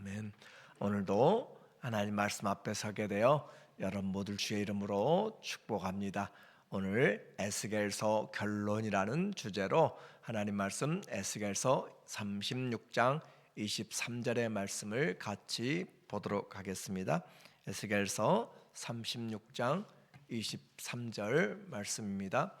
아멘. 오늘도 하나님 말씀 앞에 서게 되어 여러분 모두 주의 이름으로 축복합니다. 오늘 에스겔서 결론이라는 주제로 하나님 말씀 에스겔서 36장 23절의 말씀을 같이 보도록 하겠습니다. 에스겔서 36장 23절 말씀입니다.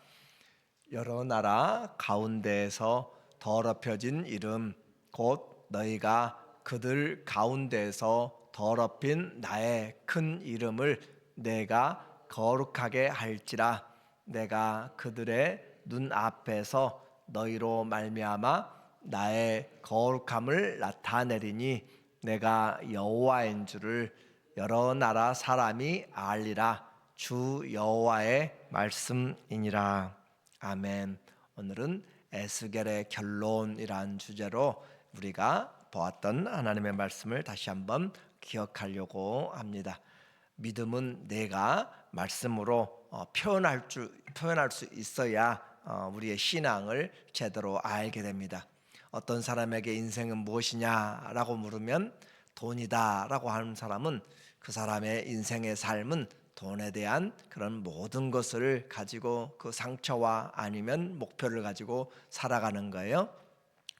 여러 나라 가운데에서 더럽혀진 이름 곧 너희가 그들 가운데에서 더럽힌 나의 큰 이름을 내가 거룩하게 할지라. 내가 그들의 눈 앞에서 너희로 말미암아 나의 거룩함을 나타내리니 내가 여호와인 줄을 여러 나라 사람이 알리라. 주 여호와의 말씀이니라. 아멘. 오늘은 에스겔의 결론이란 주제로 우리가 보았던 하나님의 말씀을 다시 한번 기억하려고 합니다. 믿음은 내가 말씀으로 어, 표현할 줄 표현할 수 있어야 어, 우리의 신앙을 제대로 알게 됩니다. 어떤 사람에게 인생은 무엇이냐라고 물으면 돈이다라고 하는 사람은 그 사람의 인생의 삶은 돈에 대한 그런 모든 것을 가지고 그 상처와 아니면 목표를 가지고 살아가는 거예요.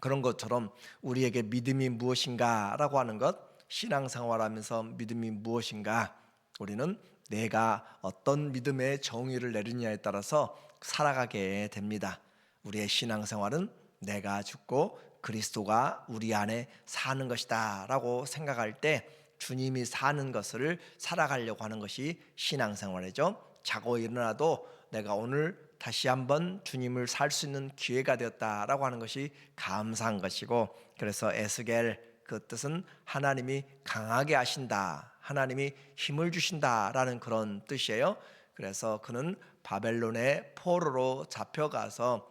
그런 것처럼 우리에게 믿음이 무엇인가라고 하는 것, 신앙생활하면서 믿음이 무엇인가, 우리는 내가 어떤 믿음의 정의를 내리냐에 따라서 살아가게 됩니다. 우리의 신앙생활은 내가 죽고 그리스도가 우리 안에 사는 것이다라고 생각할 때 주님이 사는 것을 살아가려고 하는 것이 신앙생활이죠. 자고 일어나도 내가 오늘 다시 한번 주님을 살 수 있는 기회가 되었다라고 하는 것이 감사한 것이고 그래서 에스겔 그 뜻은 하나님이 강하게 하신다. 하나님이 힘을 주신다라는 그런 뜻이에요. 그래서 그는 바벨론의 포로로 잡혀가서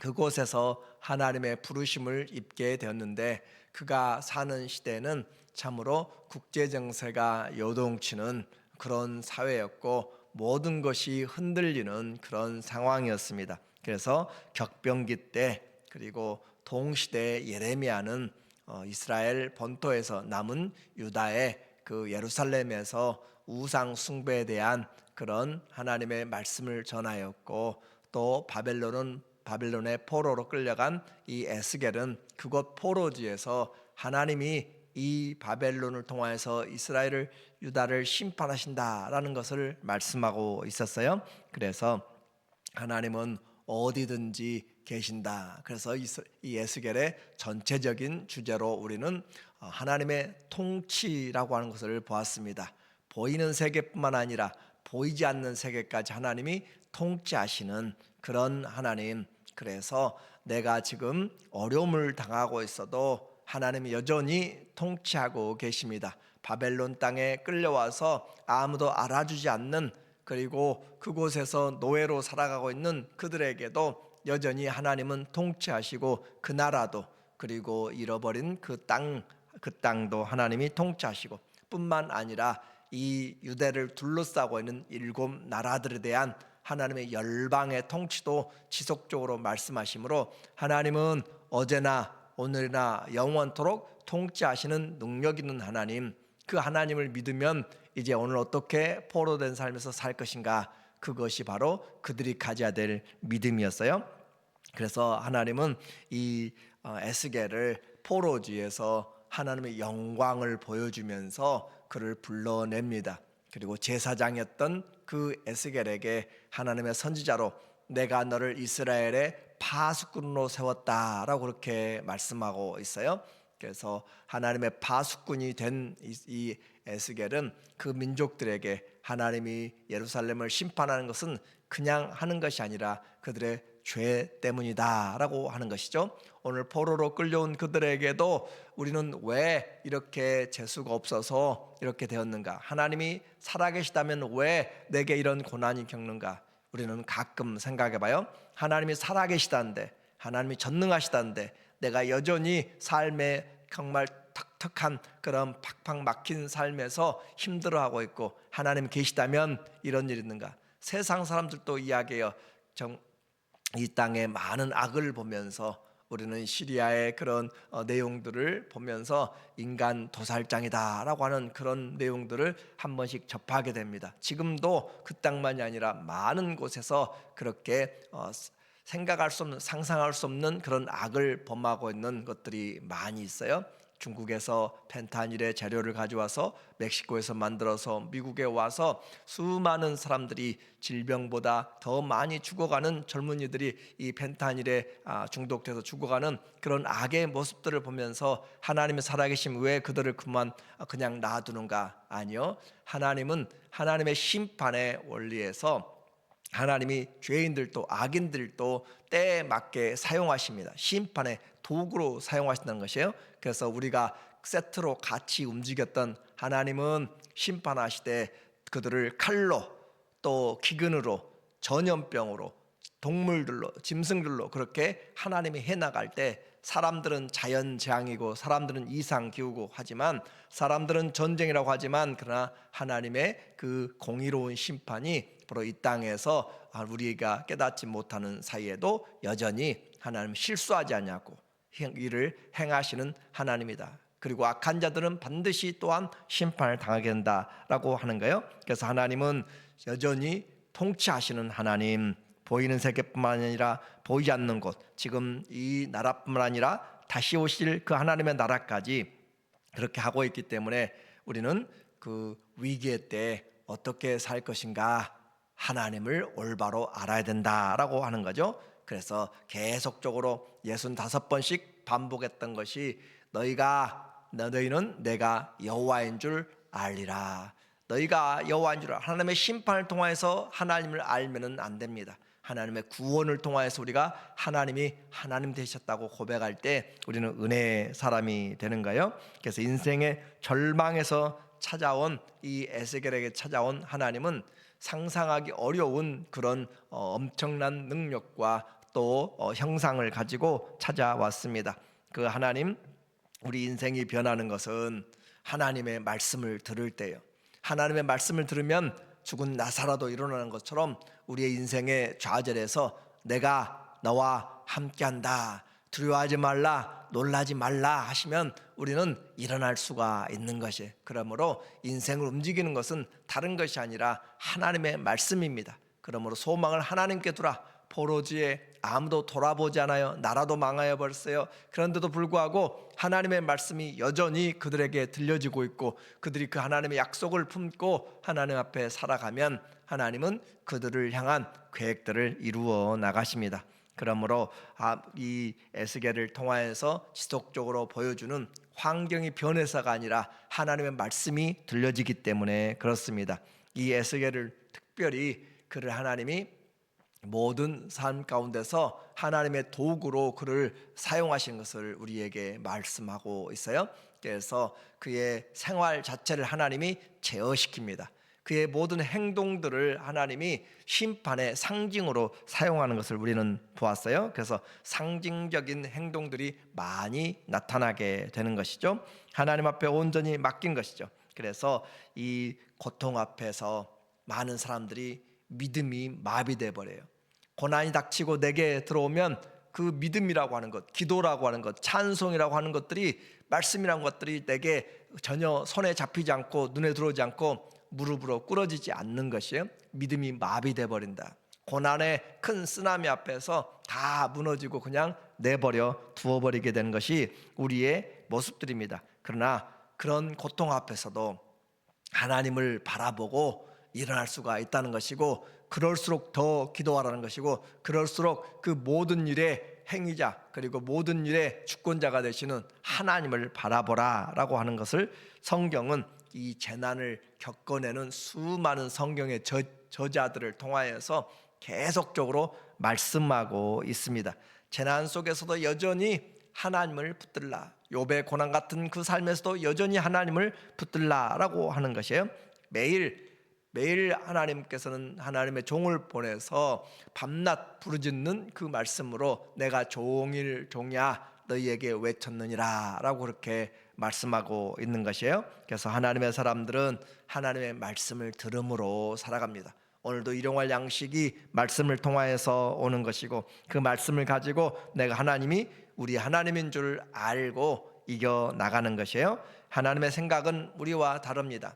그곳에서 하나님의 부르심을 입게 되었는데 그가 사는 시대는 참으로 국제 정세가 요동치는 그런 사회였고 모든 것이 흔들리는 그런 상황이었습니다. 그래서 격병기 때 그리고 동시대 예레미야는 어, 이스라엘 본토에서 남은 유다의 그 예루살렘에서 우상 숭배에 대한 그런 하나님의 말씀을 전하였고 또 바벨론은 바벨론의 포로로 끌려간 이 에스겔은 그곳 포로지에서 하나님이 이 바벨론을 통하여서 이스라엘을 유다를 심판하신다라는 것을 말씀하고 있었어요. 그래서 하나님은 어디든지 계신다. 그래서 이 에스겔의 전체적인 주제로 우리는 어, 하나님의 통치라고 하는 것을 보았습니다. 보이는 세계뿐만 아니라 보이지 않는 세계까지 하나님이 통치하시는 그런 하나님. 그래서 내가 지금 어려움을 당하고 있어도 하나님이 여전히 통치하고 계십니다. 바벨론 땅에 끌려와서 아무도 알아주지 않는 그리고 그곳에서 노예로 살아가고 있는 그들에게도 여전히 하나님은 통치하시고 그 나라도 그리고 잃어버린 그 땅, 그 땅도 하나님이 통치하시고 뿐만 아니라 이 유대를 둘러싸고 있는 일곱 나라들에 대한 하나님의 열방의 통치도 지속적으로 말씀하시므로 하나님은 어제나 오늘이나 영원토록 통치하시는 능력 있는 하나님 그 하나님을 믿으면 이제 오늘 어떻게 포로된 삶에서 살 것인가 그것이 바로 그들이 가져야 될 믿음이었어요. 그래서 하나님은 이 어, 에스겔을 포로지에서 하나님의 영광을 보여주면서 그를 불러냅니다. 그리고 제사장이었던 그 에스겔에게 하나님의 선지자로 내가 너를 이스라엘의 파수꾼으로 세웠다라고 그렇게 말씀하고 있어요. 그래서 하나님의 파수꾼이 된 이 에스겔은 그 민족들에게 하나님이 예루살렘을 심판하는 것은 그냥 하는 것이 아니라 그들의 죄 때문이다라고 하는 것이죠. 오늘 포로로 끌려온 그들에게도 우리는 왜 이렇게 재수가 없어서 이렇게 되었는가? 하나님이 살아계시다면 왜 내게 이런 고난이 겪는가? 우리는 가끔 생각해 봐요. 하나님이 살아계시다는데, 하나님이 전능하시다는데, 내가 여전히 삶에 정말 턱턱한 그런 팍팍 막힌 삶에서 힘들어하고 있고, 하나님 계시다면 이런 일이 있는가? 세상 사람들도 이야기해요. 정, 이 땅에 많은 악을 보면서 우리는 시리아의 그런 어, 내용들을 보면서 인간 도살장이다라고 하는 그런 내용들을 한 번씩 접하게 됩니다. 지금도 그 땅만이 아니라 많은 곳에서 그렇게 어, 생각할 수 없는 상상할 수 없는 그런 악을 범하고 있는 것들이 많이 있어요. 중국에서 펜타닐의 재료를 가져와서 멕시코에서 만들어서 미국에 와서 수많은 사람들이 질병보다 더 많이 죽어가는 젊은이들이 이 펜타닐에 아, 중독돼서 죽어가는 그런 악의 모습들을 보면서 하나님의 살아계심 왜 그들을 그만 아, 그냥 놔두는가 아니요 하나님은 하나님의 심판의 원리에서 하나님이 죄인들도 악인들도 때에 맞게 사용하십니다. 심판의 도구로 사용하신다는 것이에요. 그래서 우리가 세트로 같이 움직였던 하나님은 심판하시되 그들을 칼로 또 기근으로 전염병으로 동물들로 짐승들로 그렇게 하나님이 해 나갈 때 사람들은 자연 재앙이고 사람들은 이상 기후고 하지만 사람들은 전쟁이라고 하지만 그러나 하나님의 그 공의로운 심판이 바로 이 땅에서 아, 우리가 깨닫지 못하는 사이에도 여전히 하나님 실수하지 않냐고 일을 행하시는 하나님이다. 그리고 악한 자들은 반드시 또한 심판을 당하게 된다라고 하는 거예요. 그래서 하나님은 여전히 통치하시는 하나님, 보이는 세계뿐만 아니라 보이지 않는 곳, 지금 이 나라뿐만 아니라 다시 오실 그 하나님의 나라까지 그렇게 하고 있기 때문에 우리는 그 위기의 때 어떻게 살 것인가 하나님을 올바로 알아야 된다라고 하는 거죠. 그래서 계속적으로 예순 다섯 번씩 반복했던 것이 너희가 너희는 내가 여호와인 줄 알리라. 너희가 여호와인 줄 알. 하나님의 심판을 통하여서 하나님을 알면은 안 됩니다. 하나님의 구원을 통하여서 우리가 하나님이 하나님 되셨다고 고백할 때 우리는 은혜의 사람이 되는 거예요. 그래서 인생의 절망에서 찾아온 이 에스겔에게 찾아온 하나님은 상상하기 어려운 그런 어, 엄청난 능력과 또 어, 형상을 가지고 찾아왔습니다. 그 하나님 우리 인생이 변하는 것은 하나님의 말씀을 들을 때요. 하나님의 말씀을 들으면 죽은 나사라도 일어나는 것처럼 우리의 인생의 좌절에서 내가 너와 함께한다. 두려워하지 말라, 놀라지 말라 하시면 우리는 일어날 수가 있는 것이. 그러므로 인생을 움직이는 것은 다른 것이 아니라 하나님의 말씀입니다. 그러므로 소망을 하나님께 두라. 포로지에 아무도 돌아보지 않아요. 나라도 망하여 버렸어요. 그런데도 불구하고 하나님의 말씀이 여전히 그들에게 들려지고 있고 그들이 그 하나님의 약속을 품고 하나님 앞에 살아가면 하나님은 그들을 향한 계획들을 이루어 나가십니다. 그러므로 아, 이 에스겔을 통하여서 지속적으로 보여주는 환경이 변해서가 아니라 하나님의 말씀이 들려지기 때문에 그렇습니다. 이 에스겔을 특별히 그를 하나님이 모든 삶 가운데서 하나님의 도구로 그를 사용하신 것을 우리에게 말씀하고 있어요. 그래서 그의 생활 자체를 하나님이 제어시킵니다. 그의 모든 행동들을 하나님이 심판의 상징으로 사용하는 것을 우리는 보았어요. 그래서 상징적인 행동들이 많이 나타나게 되는 것이죠. 하나님 앞에 온전히 맡긴 것이죠. 그래서 이 고통 앞에서 많은 사람들이 믿음이 마비돼 버려요. 고난이 닥치고 내게 들어오면 그 믿음이라고 하는 것, 기도라고 하는 것, 찬송이라고 하는 것들이 말씀이라는 것들이 내게 전혀 손에 잡히지 않고 눈에 들어오지 않고 무릎으로 꿇어지지 않는 것이에요. 믿음이 마비돼 버린다. 고난의 큰 쓰나미 앞에서 다 무너지고 그냥 내버려 두어 버리게 되는 것이 우리의 모습들입니다. 그러나 그런 고통 앞에서도 하나님을 바라보고 일어날 수가 있다는 것이고 그럴수록 더 기도하라는 것이고 그럴수록 그 모든 일의 행위자 그리고 모든 일의 주권자가 되시는 하나님을 바라보라라고 하는 것을 성경은 이 재난을 겪어내는 수많은 성경의 저, 저자들을 통하여서 계속적으로 말씀하고 있습니다. 재난 속에서도 여전히 하나님을 붙들라. 욥의 고난 같은 그 삶에서도 여전히 하나님을 붙들라라고 하는 것이에요. 매일 매일 하나님께서는 하나님의 종을 보내서 밤낮 부르짖는 그 말씀으로 내가 종일 종야 너희에게 외쳤느니라라고 그렇게 말씀하고 있는 것이에요. 그래서 하나님의 사람들은 하나님의 말씀을 들음으로 살아갑니다. 오늘도 일용할 양식이 말씀을 통하여서 오는 것이고 그 말씀을 가지고 내가 하나님이 우리 하나님인 줄 알고 이겨 나가는 것이에요. 하나님의 생각은 우리와 다릅니다.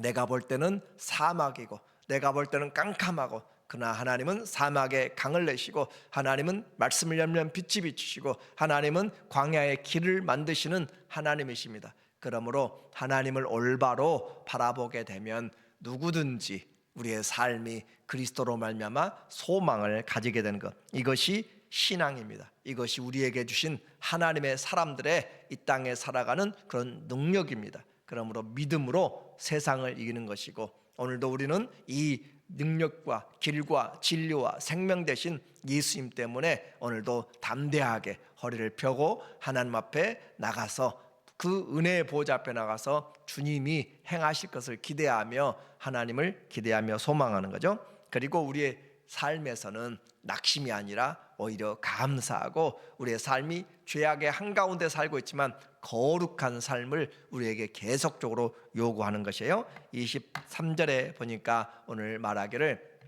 내가 볼 때는 사막이고 내가 볼 때는 깜깜하고 그러나 하나님은 사막에 강을 내시고 하나님은 말씀을 열면 빛이 비추시고 하나님은 광야의 길을 만드시는 하나님이십니다. 그러므로 하나님을 올바로 바라보게 되면 누구든지 우리의 삶이 그리스도로 말미암아 소망을 가지게 되는 것 이것이 신앙입니다. 이것이 우리에게 주신 하나님의 사람들의 이 땅에 살아가는 그런 능력입니다. 그러므로 믿음으로 세상을 이기는 것이고 오늘도 우리는 이 능력과 길과 진리와 생명 대신 예수님 때문에 오늘도 담대하게 허리를 펴고 하나님 앞에 나가서 그 은혜의 보좌 앞에 나가서 주님이 행하실 것을 기대하며 하나님을 기대하며 소망하는 거죠. 그리고 우리의 삶에서는 낙심이 아니라 오히려 감사하고 우리의 삶이 죄악의 한가운데 살고 있지만 거룩한 삶을 우리에게 계속적으로 요구하는 것이에요. 23절에 보니까 오늘 말하기를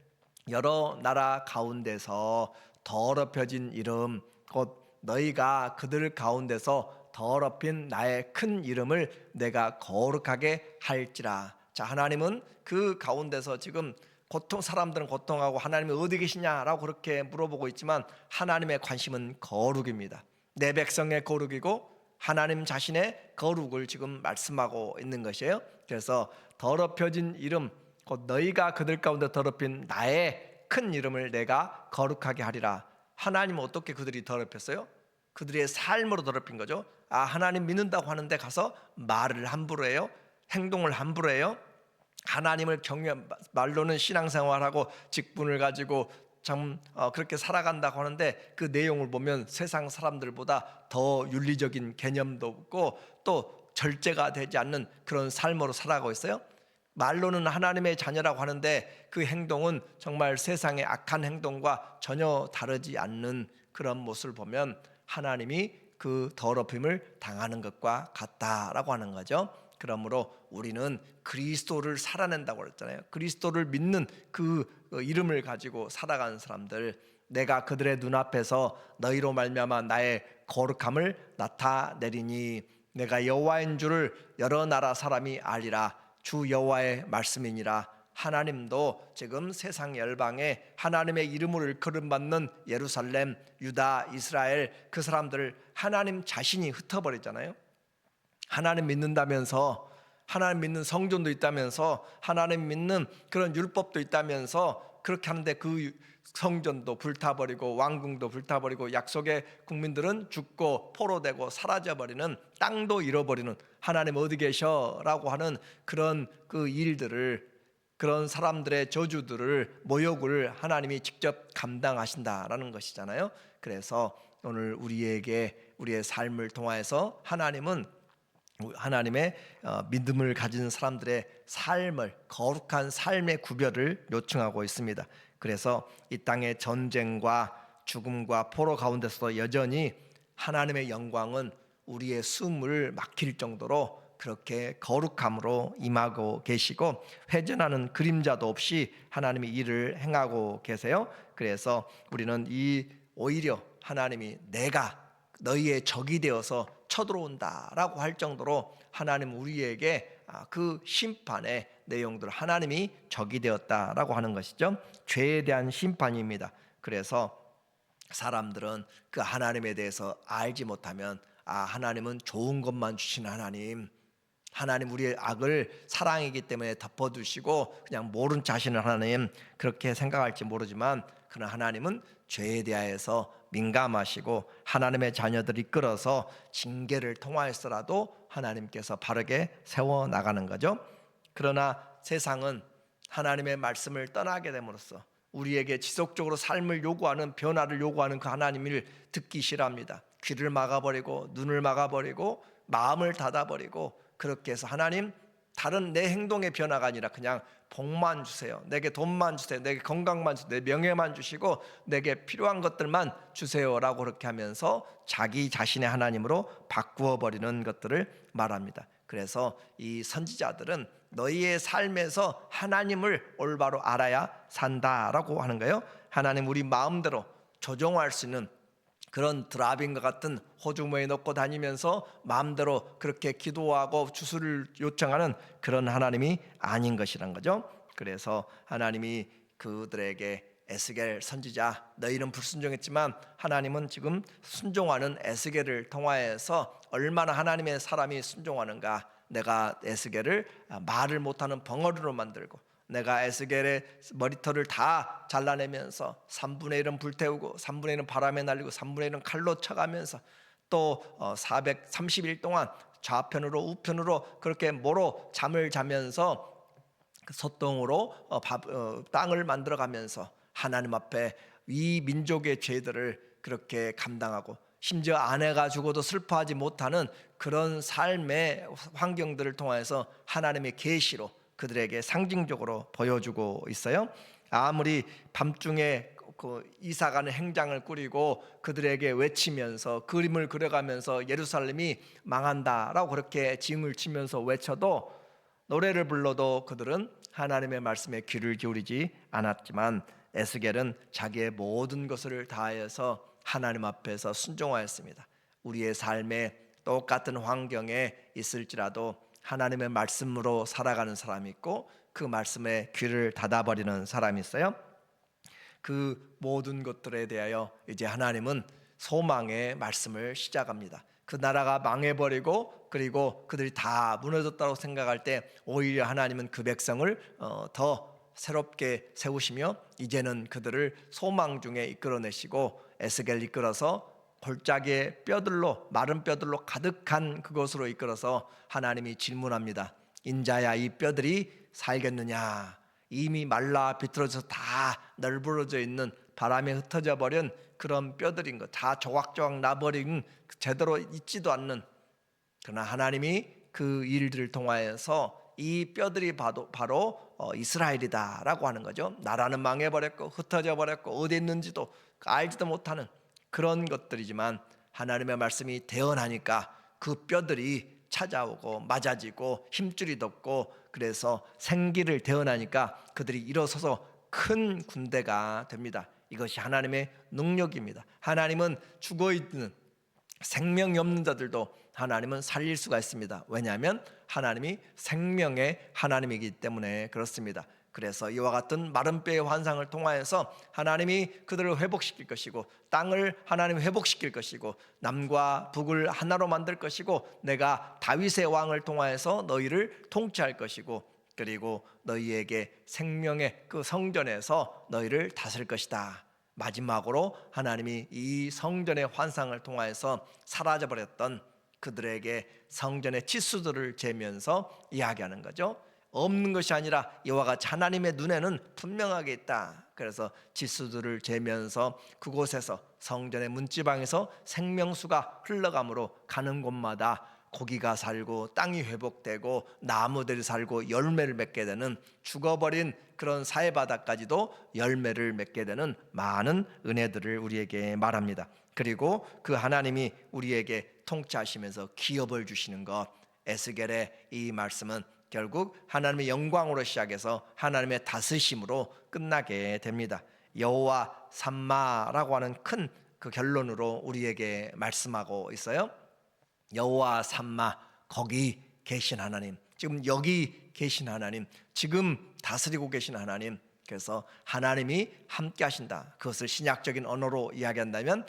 여러 나라 가운데서 더럽혀진 이름 곧 너희가 그들 가운데서 더럽힌 나의 큰 이름을 내가 거룩하게 할지라. 자, 하나님은 그 가운데서 지금 고통 사람들은 고통하고 하나님이 어디 계시냐라고 그렇게 물어보고 있지만 하나님의 관심은 거룩입니다. 내 백성의 거룩이고 하나님 자신의 거룩을 지금 말씀하고 있는 것이에요. 그래서 더럽혀진 이름 곧 너희가 그들 가운데 더럽힌 나의 큰 이름을 내가 거룩하게 하리라. 하나님은 어떻게 그들이 더럽혔어요? 그들의 삶으로 더럽힌 거죠. 아 하나님 믿는다고 하는데 가서 말을 함부로 해요. 행동을 함부로 해요. 하나님을 경외 말로는 신앙생활하고 직분을 가지고 참 어, 그렇게 살아간다고 하는데 그 내용을 보면 세상 사람들보다 더 윤리적인 개념도 없고 또 절제가 되지 않는 그런 삶으로 살아가고 있어요. 말로는 하나님의 자녀라고 하는데 그 행동은 정말 세상의 악한 행동과 전혀 다르지 않는 그런 모습을 보면 하나님이 그 더럽힘을 당하는 것과 같다라고 하는 거죠. 그러므로 우리는 그리스도를 살아낸다고 그랬잖아요. 그리스도를 믿는 그 이름을 가지고 살아가는 사람들 내가 그들의 눈앞에서 너희로 말미암아 나의 거룩함을 나타내리니 내가 여호와인 줄을 여러 나라 사람이 알리라 주 여호와의 말씀이니라 하나님도 지금 세상 열방에 하나님의 이름을 거름받는 예루살렘, 유다, 이스라엘 그 사람들을 하나님 자신이 흩어버리잖아요. 하나님 믿는다면서 하나님 믿는 성전도 있다면서 하나님 믿는 그런 율법도 있다면서 그렇게 하는데 그 성전도 불타버리고 왕궁도 불타버리고 약속의 국민들은 죽고 포로되고 사라져버리는 땅도 잃어버리는 하나님 어디 계셔라고 하는 그런 그 일들을 그런 사람들의 저주들을 모욕을 하나님이 직접 감당하신다라는 것이잖아요. 그래서 오늘 우리에게 우리의 삶을 통하여서 하나님은 하나님의 어, 믿음을 가진 사람들의 삶을 거룩한 삶의 구별을 요청하고 있습니다. 그래서 이 땅의 전쟁과 죽음과 포로 가운데서도 여전히 하나님의 영광은 우리의 숨을 막힐 정도로 그렇게 거룩함으로 임하고 계시고 회전하는 그림자도 없이 하나님이 일을 행하고 계세요. 그래서 우리는 이 오히려 하나님이 내가 너희의 적이 되어서 쳐들어온다라고 할 정도로 하나님 우리에게 아, 그 심판의 내용들 하나님이 적이 되었다라고 하는 것이죠. 죄에 대한 심판입니다. 그래서 사람들은 그 하나님에 대해서 알지 못하면 아 하나님은 좋은 것만 주신 하나님 하나님 우리의 악을 사랑이기 때문에 덮어두시고 그냥 모른 자신을 하나님 그렇게 생각할지 모르지만 그러나 하나님은 죄에 대하여서 민감하시고 하나님의 자녀들 이끌어서 징계를 통하여서라도 하나님께서 바르게 세워 나가는 거죠. 그러나 세상은 하나님의 말씀을 떠나게 됨으로써 우리에게 지속적으로 삶을 요구하는 변화를 요구하는 그 하나님을 듣기 싫어합니다. 귀를 막아버리고 눈을 막아버리고 마음을 닫아버리고 그렇게 해서 하나님 다른 내 행동의 변화가 아니라 그냥 복만 주세요. 내게 돈만 주세요. 내게 건강만 주세요. 내 명예만 주시고 내게 필요한 것들만 주세요라고 그렇게 하면서 자기 자신의 하나님으로 바꾸어 버리는 것들을 말합니다. 그래서 이 선지자들은 너희의 삶에서 하나님을 올바로 알아야 산다라고 하는 거예요. 하나님 우리 마음대로 조종할 수 있는 그런 드라빈과 같은 호주머니에 넣고 다니면서 마음대로 그렇게 기도하고 주수를 요청하는 그런 하나님이 아닌 것이란 거죠. 그래서 하나님이 그들에게 에스겔 선지자 너희는 불순종했지만 하나님은 지금 순종하는 에스겔을 통하여서 얼마나 하나님의 사람이 순종하는가 내가 에스겔을 말을 못하는 벙어리로 만들고 내가 에스겔의 머리털을 다 잘라내면서 3분의 1은 불태우고 3분의 1은 바람에 날리고 3분의 1은 칼로 쳐가면서 또 430일 동안 좌편으로 우편으로 그렇게 모로 잠을 자면서 그 소똥으로 어, 밥, 어, 땅을 만들어가면서 하나님 앞에 이 민족의 죄들을 그렇게 감당하고 심지어 아내가 죽어도 슬퍼하지 못하는 그런 삶의 환경들을 통해서 하나님의 계시로 그들에게 상징적으로 보여주고 있어요. 아무리 밤중에 그 이사가는 행장을 꾸리고 그들에게 외치면서 그림을 그려가면서 예루살렘이 망한다라고 그렇게 징을 치면서 외쳐도 노래를 불러도 그들은 하나님의 말씀에 귀를 기울이지 않았지만 에스겔은 자기의 모든 것을 다하여서 하나님 앞에서 순종하였습니다. 우리의 삶에 똑같은 환경에 있을지라도 하나님의 말씀으로 살아가는 사람이 있고 그 말씀에 귀를 닫아버리는 사람이 있어요. 그 모든 것들에 대하여 이제 하나님은 소망의 말씀을 시작합니다. 그 나라가 망해버리고 그리고 그들이 다 무너졌다고 생각할 때 오히려 하나님은 그 백성을 어, 더 새롭게 세우시며 이제는 그들을 소망 중에 이끌어내시고 에스겔 이끌어서 골짜기의 뼈들로 마른 뼈들로 가득한 그곳으로 이끌어서 하나님이 질문합니다. 인자야 이 뼈들이 살겠느냐? 이미 말라 비틀어져 다 널브러져 있는 바람에 흩어져 버린 그런 뼈들인 것, 다 조각조각 나버린 제대로 있지도 않는 그러나 하나님이 그 일들을 통하여서 이 뼈들이 바로, 바로 어, 이스라엘이다라고 하는 거죠. 나라는 망해버렸고 흩어져 버렸고 어디 있는지도 알지도 못하는 그런 것들이지만 하나님의 말씀이 대언하니까 그 뼈들이 찾아오고 맞아지고 힘줄이 돋고 그래서 생기를 대언하니까 그들이 일어서서 큰 군대가 됩니다. 이것이 하나님의 능력입니다. 하나님은 죽어 있는 생명이 없는 자들도 하나님은 살릴 수가 있습니다. 왜냐하면 하나님이 생명의 하나님이기 때문에 그렇습니다. 그래서 이와 같은 마른 뼈의 환상을 통하여서 하나님이 그들을 회복시킬 것이고 땅을 하나님이 회복시킬 것이고 남과 북을 하나로 만들 것이고 내가 다윗의 왕을 통하여서 너희를 통치할 것이고 그리고 너희에게 생명의 그 성전에서 너희를 다스릴 것이다. 마지막으로 하나님이 이 성전의 환상을 통하여서 사라져 버렸던 그들에게 성전의 치수들을 재면서 이야기하는 거죠. 없는 것이 아니라 여호와 같이 하나님의 눈에는 분명하게 있다. 그래서 지수들을 재면서 그곳에서 성전의 문지방에서 생명수가 흘러감으로 가는 곳마다 고기가 살고 땅이 회복되고 나무들이 살고 열매를 맺게 되는 죽어버린 그런 사해 바다까지도 열매를 맺게 되는 많은 은혜들을 우리에게 말합니다. 그리고 그 하나님이 우리에게 통치하시면서 기업을 주시는 것 에스겔의 이 말씀은 결국 하나님의 영광으로 시작해서 하나님의 다스심으로 끝나게 됩니다. 여호와 삼마라고 하는 큰 그 결론으로 우리에게 말씀하고 있어요. 여호와 삼마 거기 계신 하나님, 지금 여기 계신 하나님, 지금 다스리고 계신 하나님. 그래서 하나님이 함께 하신다. 그것을 신약적인 언어로 이야기한다면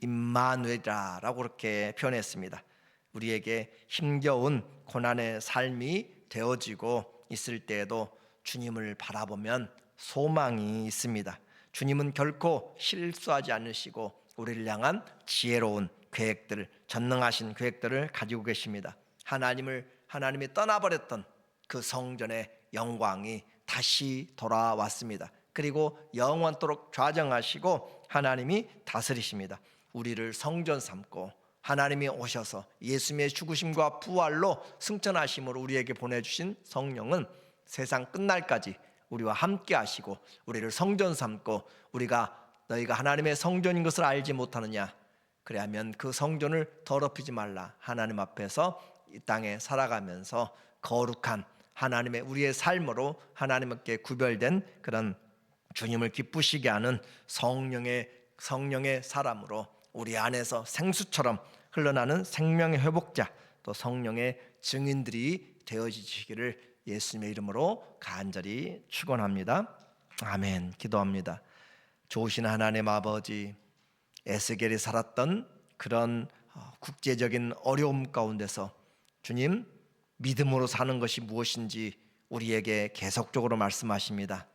임마누엘이라고 그렇게 표현했습니다. 우리에게 힘겨운 고난의 삶이 되어지고 있을 때에도 주님을 바라보면 소망이 있습니다. 주님은 결코 실수하지 않으시고 우리를 향한 지혜로운 계획들을 전능하신 계획들을 가지고 계십니다. 하나님을 하나님이 떠나버렸던 그 성전의 영광이 다시 돌아왔습니다. 그리고 영원토록 좌정하시고 하나님이 다스리십니다. 우리를 성전 삼고 하나님이 오셔서 예수님의 죽으심과 부활로 승천하심으로 우리에게 보내주신 성령은 세상 끝날까지 우리와 함께 하시고 우리를 성전 삼고 우리가 너희가 하나님의 성전인 것을 알지 못하느냐. 그래야면 그 성전을 더럽히지 말라. 하나님 앞에서 이 땅에 살아가면서 거룩한 하나님의 우리의 삶으로 하나님께 구별된 그런 주님을 기쁘시게 하는 성령의 성령의 사람으로 우리 안에서 생수처럼 흘러나는 생명의 회복자 또 성령의 증인들이 되어지시기를 예수님의 이름으로 간절히 축원합니다. 아멘. 기도합니다. 좋으신 하나님 아버지 에스겔이 살았던 그런 어, 국제적인 어려움 가운데서 주님 믿음으로 사는 것이 무엇인지 우리에게 계속적으로 말씀하십니다.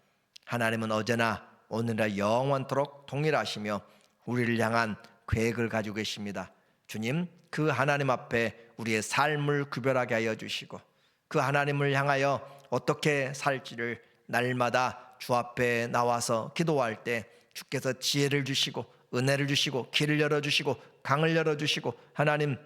하나님은 어제나 오늘날 영원토록 동일하시며 우리를 향한 계획을 가지고 계십니다. 주님, 그 하나님 앞에 우리의 삶을 구별하게 하여 주시고 그 하나님을 향하여 어떻게 살지를 날마다 주 앞에 나와서 기도할 때 주께서 지혜를 주시고 은혜를 주시고 길을 열어 주시고 강을 열어 주시고 하나님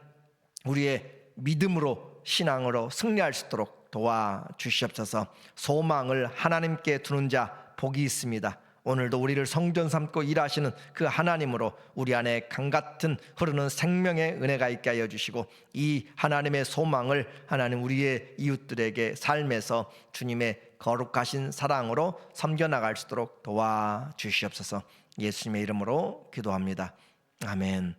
우리의 믿음으로 신앙으로 승리할 수 있도록 도와 주시옵소서. 소망을 하나님께 두는 자 복이 있습니다. 오늘도 우리를 성전 삼고 일하시는 그 하나님으로 우리 안에 강 같은 흐르는 생명의 은혜가 있게 하여 주시고 이 하나님의 소망을 하나님 우리의 이웃들에게 삶에서 주님의 거룩하신 사랑으로 섬겨 나갈 수 있도록 도와 주시옵소서. 예수님의 이름으로 기도합니다. 아멘.